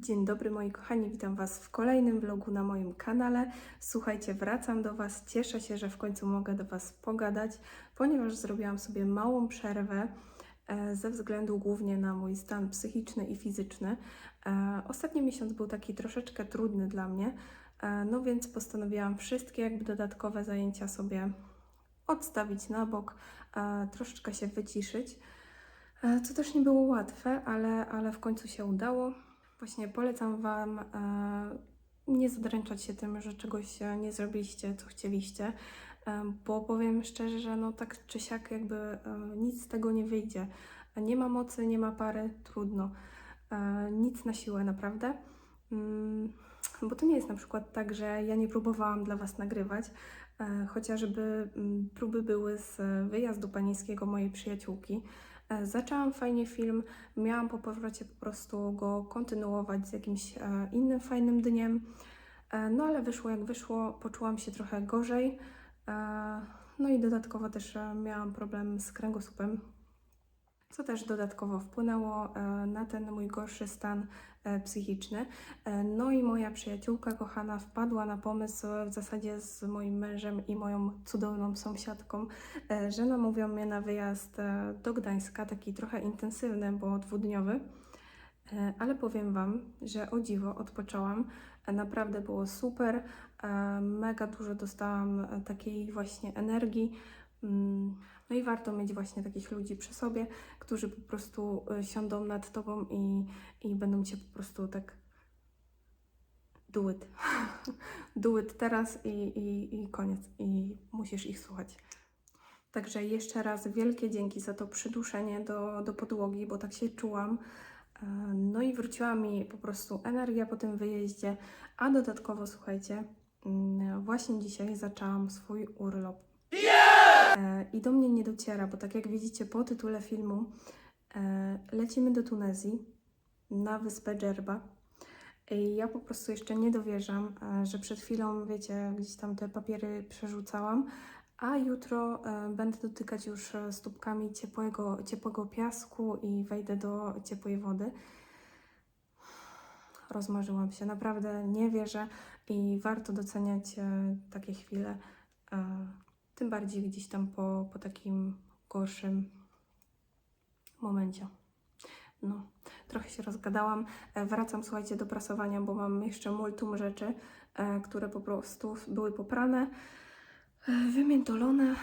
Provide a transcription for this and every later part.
Dzień dobry moi kochani, witam Was w kolejnym vlogu na moim kanale. Słuchajcie, wracam do Was, cieszę się, że w końcu mogę do Was pogadać, ponieważ zrobiłam sobie małą przerwę e, ze względu głównie na mój stan psychiczny i fizyczny. E, Ostatni miesiąc był taki troszeczkę trudny dla mnie, e, no więc postanowiłam wszystkie jakby dodatkowe zajęcia sobie odstawić na bok, troszeczkę się wyciszyć. Co też nie było łatwe, ale, ale w końcu się udało. Właśnie polecam Wam e, nie zadręczać się tym, że czegoś e, nie zrobiliście, co chcieliście, e, bo powiem szczerze, że no tak czy siak jakby nic z tego nie wyjdzie. Nie ma mocy, nie ma pary, trudno. Nic na siłę, naprawdę. Mm, Bo to nie jest na przykład tak, że ja nie próbowałam dla Was nagrywać, chociażby mm, próby były z wyjazdu panieńskiego mojej przyjaciółki. E, Zaczęłam fajnie film, miałam po powrocie po prostu go kontynuować z jakimś e, innym fajnym dniem. E, no ale wyszło jak wyszło, poczułam się trochę gorzej. No i dodatkowo też miałam problem z kręgosłupem, co też dodatkowo wpłynęło e, na ten mój gorszy stan e, psychiczny. E, No i moja przyjaciółka kochana wpadła na pomysł w zasadzie z moim mężem i moją cudowną sąsiadką, że namówią mnie na wyjazd do Gdańska, taki trochę intensywny, bo dwudniowy. Ale powiem Wam, że o dziwo odpoczęłam. Naprawdę było super. Mega dużo dostałam takiej właśnie energii. No i warto mieć właśnie takich ludzi przy sobie, którzy po prostu e, siądą nad Tobą i, i będą Cię po prostu tak do it teraz i, i, i koniec. I musisz ich słuchać. Także jeszcze raz wielkie dzięki za to przyduszenie do, do podłogi, bo tak się czułam. E, No i wróciła mi po prostu energia po tym wyjeździe, a dodatkowo słuchajcie, mm, właśnie dzisiaj zaczęłam swój urlop. E, I do mnie nie dociera, bo tak jak widzicie po tytule filmu, e, lecimy do Tunezji na wyspę Dżerba. I ja po prostu jeszcze nie dowierzam, e, że przed chwilą, wiecie, gdzieś tam te papiery przerzucałam, a jutro będę dotykać już stópkami ciepłego, ciepłego piasku i wejdę do ciepłej wody. Rozmarzyłam się, naprawdę nie wierzę i warto doceniać takie chwile, tym bardziej gdzieś tam po, po takim gorszym momencie. No, trochę się rozgadałam. E, Wracam, słuchajcie, do prasowania, bo mam jeszcze multum rzeczy, e, które po prostu były poprane, e, wymiętolone.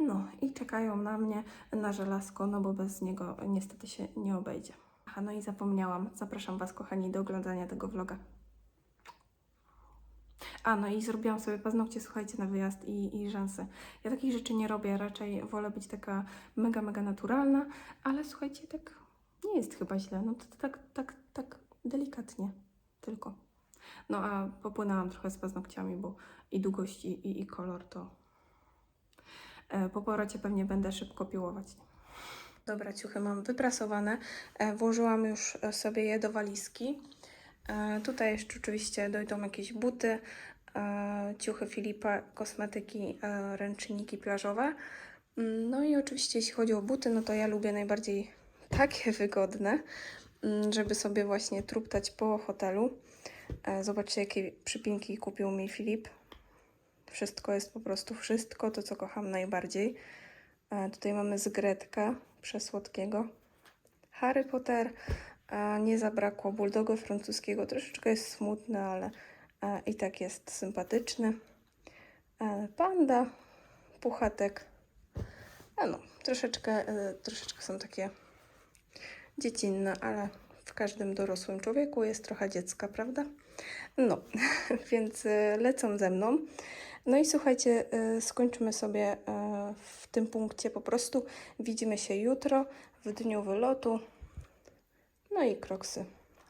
No i czekają na mnie na żelazko, no bo bez niego niestety się nie obejdzie. Aha, no i zapomniałam. Zapraszam Was, kochani, do oglądania tego vloga. A, no i zrobiłam sobie paznokcie, słuchajcie, na wyjazd i, i rzęsy. Ja takich rzeczy nie robię, raczej wolę być taka mega, mega naturalna, ale słuchajcie, tak nie jest chyba źle. No to, to tak, tak, tak delikatnie tylko. No a popłynęłam trochę z paznokciami, bo i długość, i, i, i kolor to e, po powrocie pewnie będę szybko piłować. Dobra, ciuchy mam wyprasowane. E, włożyłam już e, sobie je do walizki. Tutaj jeszcze oczywiście dojdą jakieś buty, ciuchy Filipa, kosmetyki, e, ręczniki plażowe. Mm, No i oczywiście jeśli chodzi o buty, no to ja lubię najbardziej takie wygodne, mm, żeby sobie właśnie truptać po hotelu. E, Zobaczcie, jakie przypinki kupił mi Filip. Wszystko jest po prostu wszystko, to co kocham najbardziej. E, Tutaj mamy z Gretka, przesłodkiego. Harry Potter. E, Nie zabrakło bulldoga francuskiego. Troszeczkę jest smutny, ale e, i tak jest sympatyczny. E, Panda, puchatek. A no, troszeczkę, e, troszeczkę są takie dziecinne, ale w każdym dorosłym człowieku jest trochę dziecka, prawda? No, więc e, lecą ze mną. No i słuchajcie, e, skończymy sobie e, w tym punkcie po prostu. Widzimy się jutro w dniu wylotu. No i kroksy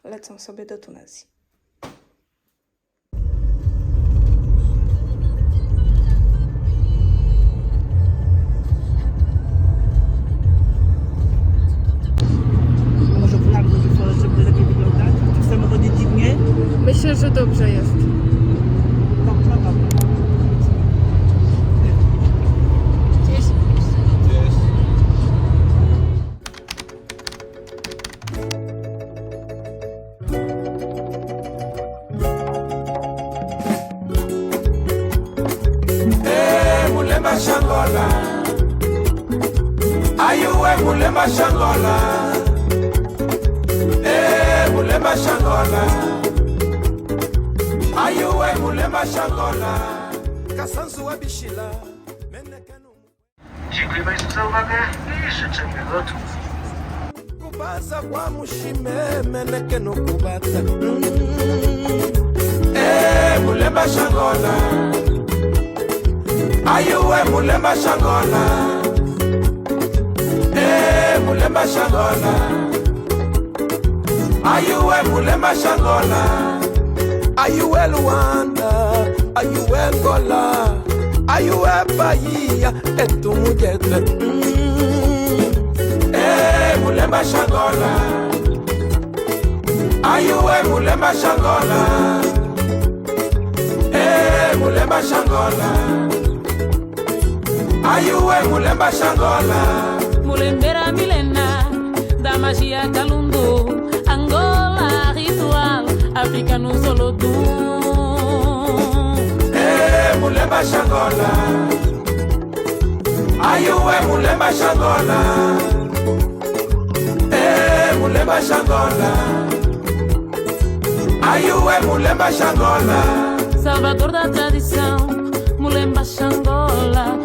lecą sobie do Tunezji. Mulemba Shangola. Ayuwe Mulemba Shangola. Eh, Mulemba Shangola. Ayuwe Mulemba Shangola. Kasanzu wa Bishila. Menekenu. Dziękuję Państwu za uwagę i życzę miłego odtwórstwa. kubaza kwa mushime meneke nokubata Mm. Eh, mulemba shangola ayuwe mulemba shangola eh mulemba shangola ayuwe mulemba shangola ayuwe luanda. Ayuwe ngola ayuwe bahia. Etumujete mm. eh mulemba shangola ayuwe mulemba shangola eh mulemba shangola ayuwe mulemba shangola? Mulembera milena da magia Kalundu, Angola ritual, África no Solodum. Eh, mulemba shangola. Ayuwe mulemba shangola? Eh, mulemba shangola. Ayuwe mulemba shangola? Salvador da tradição, Mulemba Xangola,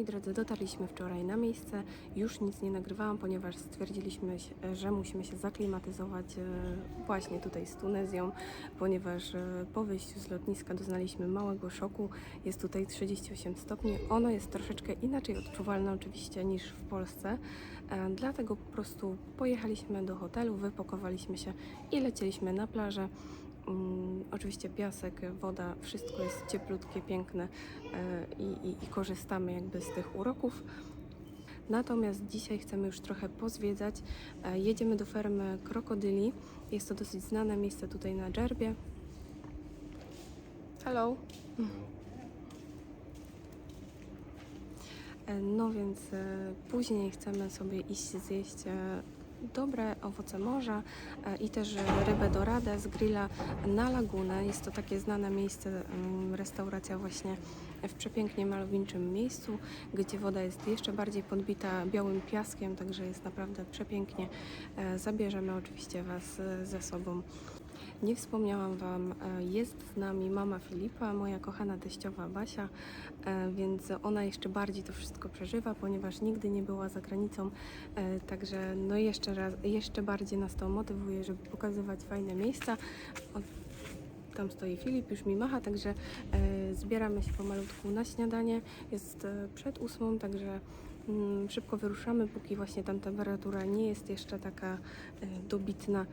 Moi drodzy, dotarliśmy wczoraj na miejsce. Już nic nie nagrywałam, ponieważ stwierdziliśmy, że musimy się zaklimatyzować e, właśnie tutaj z Tunezją, ponieważ e, po wyjściu z lotniska doznaliśmy małego szoku. Jest tutaj 38 stopni. Ono jest troszeczkę inaczej odczuwalne oczywiście niż w Polsce. E, Dlatego po prostu pojechaliśmy do hotelu, wypakowaliśmy się i lecieliśmy na plażę. Mm, oczywiście piasek, woda, wszystko jest cieplutkie, piękne e, i, i, i korzystamy jakby z tych uroków. Natomiast dzisiaj chcemy już trochę pozwiedzać. E, Jedziemy do fermy krokodyli. Jest to dosyć znane miejsce tutaj na Dżerbie. Hello. E, No więc później chcemy sobie iść zjeść dobre owoce morza e, i też rybę doradę z grilla na lagunę. Jest to takie znane miejsce, mm, restauracja właśnie w przepięknie malowniczym miejscu, gdzie woda jest jeszcze bardziej podbita białym piaskiem, także jest naprawdę przepięknie. E, Zabierzemy oczywiście Was e, ze sobą. Nie wspomniałam Wam, e, jest z nami mama Filipa, moja kochana teściowa Basia, e, więc ona jeszcze bardziej to wszystko przeżywa, ponieważ nigdy nie była za granicą, e, także no jeszcze, raz, jeszcze bardziej nas to motywuje, żeby pokazywać fajne miejsca. Tam stoi Filip, już mi macha, także zbieramy się pomalutku na śniadanie. Jest przed ósmą, także szybko wyruszamy, póki właśnie tam temperatura nie jest jeszcze taka e, dobitna.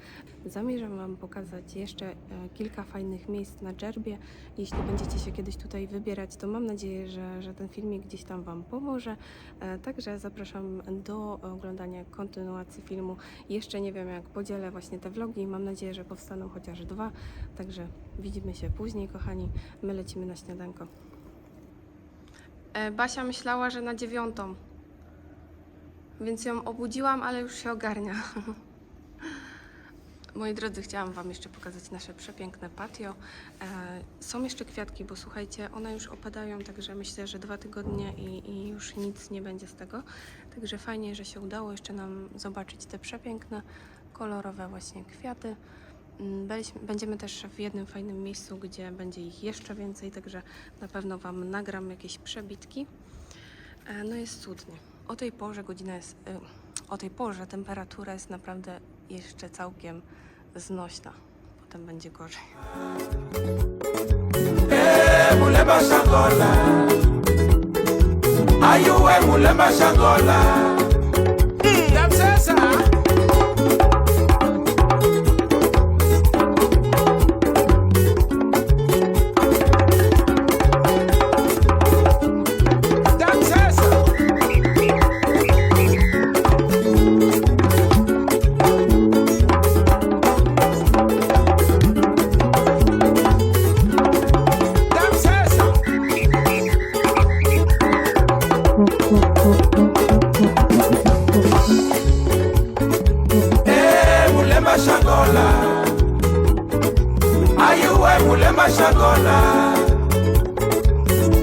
Zamierzam Wam pokazać jeszcze e, kilka fajnych miejsc na Dżerbie. Jeśli będziecie się kiedyś tutaj wybierać, to mam nadzieję, że, że ten filmik gdzieś tam Wam pomoże. E, Także zapraszam do oglądania kontynuacji filmu. Jeszcze nie wiem, jak podzielę właśnie te vlogi. Mam nadzieję, że powstaną chociaż dwa. Także widzimy się później, kochani. My lecimy na śniadanko. Basia myślała, że na dziewiątą. Więc ją obudziłam, ale już się ogarnia. Moi drodzy, chciałam Wam jeszcze pokazać nasze przepiękne patio. E, są jeszcze kwiatki, bo słuchajcie, one już opadają, także myślę, że dwa tygodnie i, i już nic nie będzie z tego. Także fajnie, że się udało jeszcze nam zobaczyć te przepiękne, kolorowe właśnie kwiaty. Mm, będziemy też w jednym fajnym miejscu, gdzie będzie ich jeszcze więcej, także na pewno Wam nagram jakieś przebitki. E, No jest cudnie. O tej porze godzina jest, y, o tej porze temperatura jest naprawdę jeszcze całkiem znośna. Potem będzie gorzej. Mulemba shangola ayuwe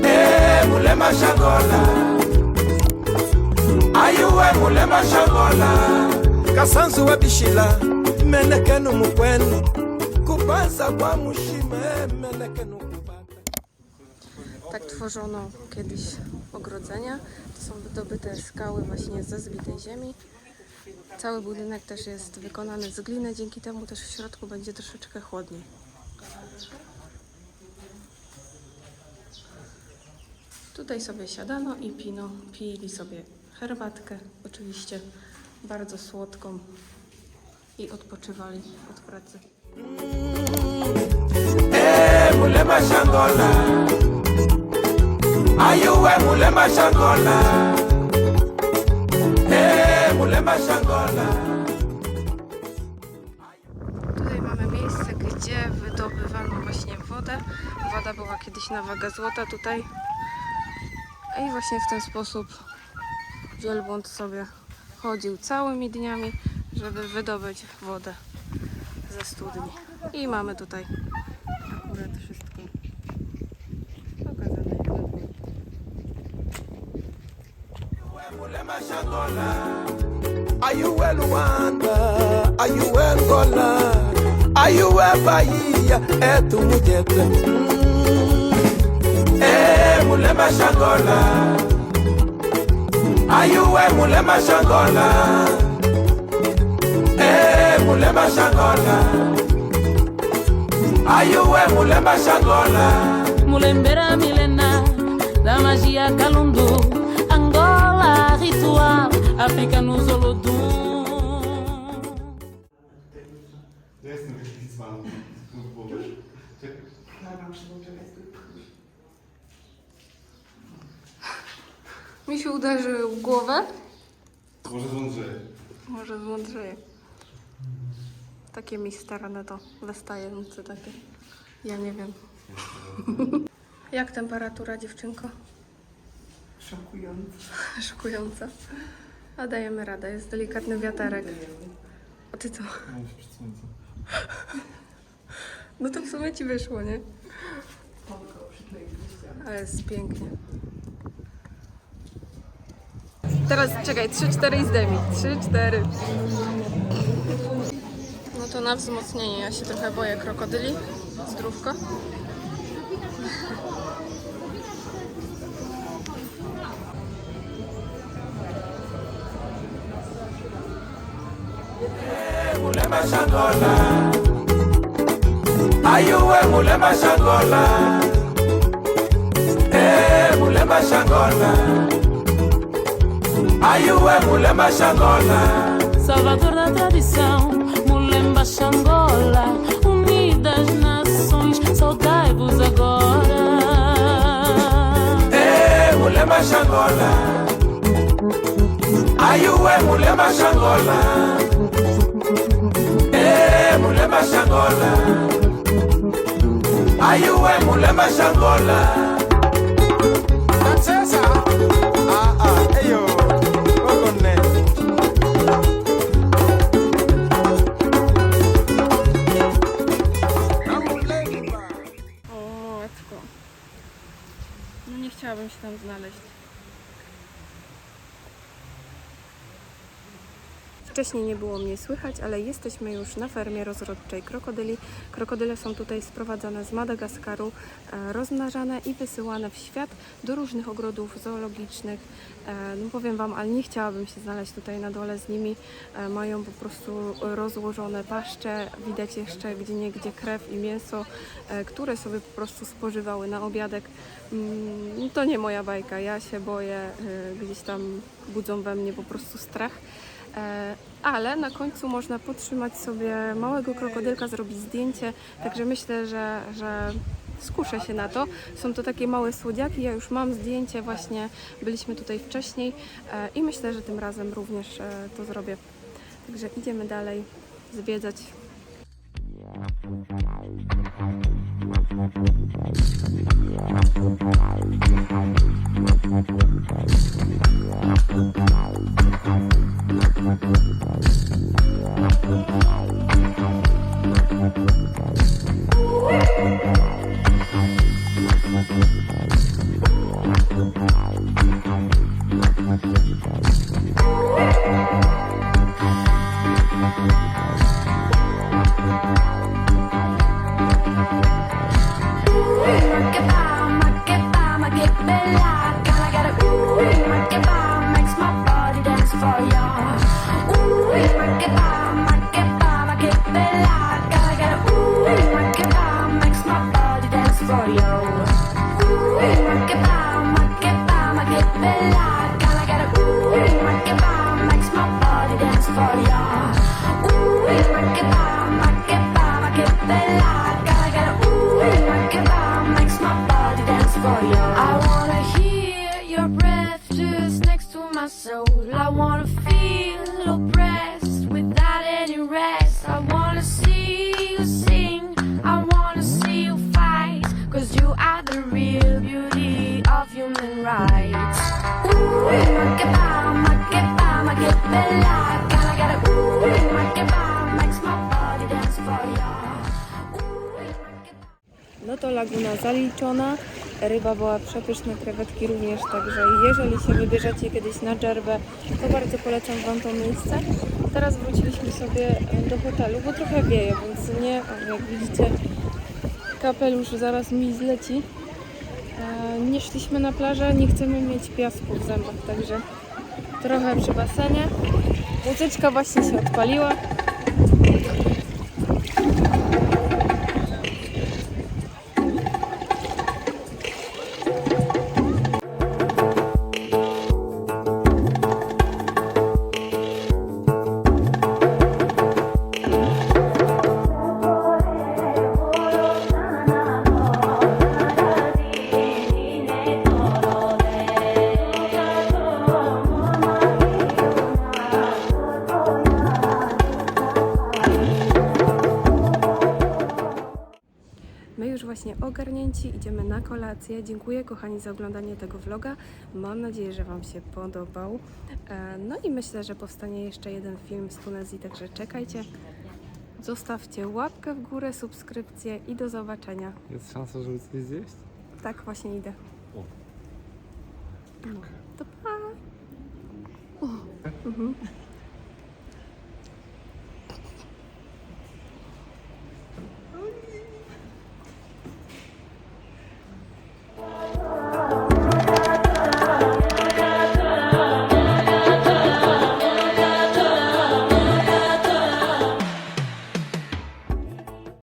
Eh Ayuwe Kasanzu menekenu mukwenu kwa mushime menekenu tak tworzono kiedyś ogrodzenia. To są wydobyte skały właśnie ze zbitej ziemi. Cały budynek też jest wykonany z gliny, dzięki temu też w środku będzie troszeczkę chłodniej. Tutaj sobie siadano i pino, pili sobie herbatkę, oczywiście bardzo słodką i odpoczywali od pracy. Eh, mulema shangola ayuwe mulema shangola Eh, mulema shangola Tutaj mamy miejsce, gdzie wydobywano właśnie wodę. Woda była kiedyś na wagę złota tutaj. I właśnie w ten sposób wielbłąd sobie chodził całymi dniami, żeby wydobyć wodę ze studni. I mamy tutaj akurat wszystko pokazane jak na dole. Mulema shangola ayuwe luanda ayuwe ngola ayuwe bayiya etumujete Eh, mulema shangola ayuwe mulema shangola Eh, mulema shangola ayuwe mulema shangola Mulembera milenar da magia Calundu, Angola ritual, África nos Olodum. Ja jestem taki dzban. Spróbujesz. Mi się uderzył w głowę. Może złądrzeje. Może zmądrzeje. Takie mi starane to wystające takie. Ja nie wiem. Jak temperatura dziewczynko? Szokujące. Szokująca. A dajemy radę, jest delikatny wiaterek. A ty co? No to w sumie ci wyszło, nie? Ale jest pięknie. Teraz czekaj, 3-4 i zdejmij. 3-4. No to na wzmocnienie. Ja się trochę boję krokodyli. Zdrówko. mulema shangola ayuwe mulema shangola Eh, mulema shangola ayuwe mulema shangola Salvador da tradição, Mulemba Xangola, unidas nações, saudai-vos agora. Eh, mulema shangola ayuwe mulema shangola Eh, mulema shangola ayuwe mulema shangola Wcześniej nie było mnie słychać, ale jesteśmy już na fermie rozrodczej krokodyli. Krokodyle są tutaj sprowadzane z Madagaskaru, e, rozmnażane i wysyłane w świat do różnych ogrodów zoologicznych. E, No powiem Wam, ale nie chciałabym się znaleźć tutaj na dole z nimi. E, Mają po prostu rozłożone paszcze, widać jeszcze gdzie niegdzie krew i mięso, które sobie po prostu spożywały na obiadek. Mm, To nie moja bajka, ja się boję, gdzieś tam budzą we mnie po prostu strach. E, ale na końcu można podtrzymać sobie małego krokodylka, zrobić zdjęcie, także myślę, że, że skuszę się na to. Są to takie małe słodziaki, ja już mam zdjęcie, właśnie byliśmy tutaj wcześniej e, i myślę, że tym razem również e, to zrobię. Także idziemy dalej zwiedzać. Laguna zaliczona. Ryba była przepyszna, krewetki również, także jeżeli się wybierzecie kiedyś na dżerbę, to bardzo polecam Wam to miejsce. Teraz wróciliśmy sobie do hotelu, bo trochę wieje, więc nie, jak widzicie, kapelusz zaraz mi zleci. E, Nie szliśmy na plażę, nie chcemy mieć piasku w zębach, także trochę przy basenie. Muzyczka właśnie się odpaliła. Idziemy na kolację. Dziękuję kochani za oglądanie tego vloga. Mam nadzieję, że Wam się podobał. E, No i myślę, że powstanie jeszcze jeden film z Tunezji, także czekajcie. Zostawcie łapkę w górę, subskrypcję i do zobaczenia. Jest szansa, żeby coś zjeść? Tak właśnie idę. O. No, to pa! O, mhm.